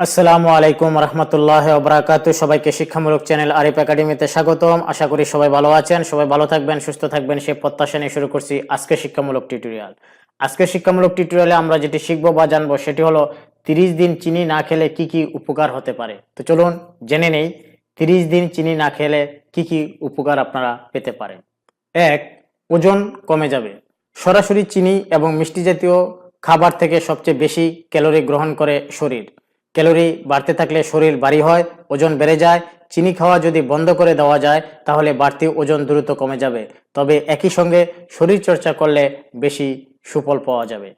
আসসালামু আলাইকুম রহমতুল্লাহ ওবরাকাত সবাইকে শিক্ষামূলক চ্যানেল আরিফ একাডেমিতে স্বাগতম। আশা করি সবাই ভালো আছেন, সবাই ভালো থাকবেন, সুস্থ থাকবেন। সে প্রত্যাশা নিয়ে শুরু করছি আজকে শিক্ষামূলক টিউটোরিয়াল। আজকে শিক্ষামূলক টিউটোরিয়ালে আমরা যেটি শিখব বা জানব সেটি হলো তিরিশ দিন চিনি না খেলে কি কি উপকার হতে পারে। তো চলুন জেনে নেই, তিরিশ দিন চিনি না খেলে কি কি উপকার আপনারা পেতে পারেন। এক, ওজন কমে যাবে। সরাসরি চিনি এবং মিষ্টি জাতীয় খাবার থেকে সবচেয়ে বেশি ক্যালোরি গ্রহণ করে শরীর। ক্যালোরি বাড়তে থাকলে শরীর ভারী হয়, ওজন বেড়ে যায়। চিনি খাওয়া যদি বন্ধ করে দেওয়া যায়, তাহলে বাড়তি ওজন দ্রুত কমে যাবে। তবে একই সঙ্গে শরীর চর্চা করলে বেশি সুফল পাওয়া যাবে।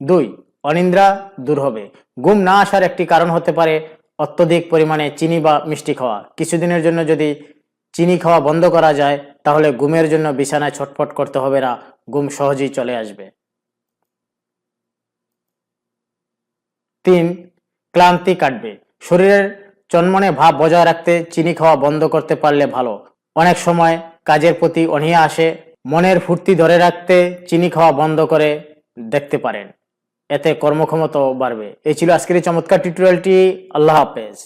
দুই, অনিদ্রা দূর হবে। ঘুম না আসার একটি কারণ হতে পারে অত্যধিক পরিমাণে চিনি বা মিষ্টি খাওয়া। কিছুদিনের জন্য যদি চিনি খাওয়া বন্ধ করা যায়, তাহলে ঘুমের জন্য বিছানায় ছটফট করতে হবে না। ঘুম সহজেই চলে আসবে। তিন, ক্লান্তি কাটবে। শরীরের চনমনে ভাব বজায় রাখতে চিনি খাওয়া বন্ধ করতে পারলে ভালো। অনেক সময় কাজের প্রতি অনীহা আসে, মনের ফুর্তি ধরে রাখতে চিনি খাওয়া বন্ধ করে দেখতে পারেন। এতে কর্মক্ষমতাও বাড়বে। এই ছিল আজকের এই চমৎকার টিউটোরিয়ালটি আল্লাহ হাফেজ।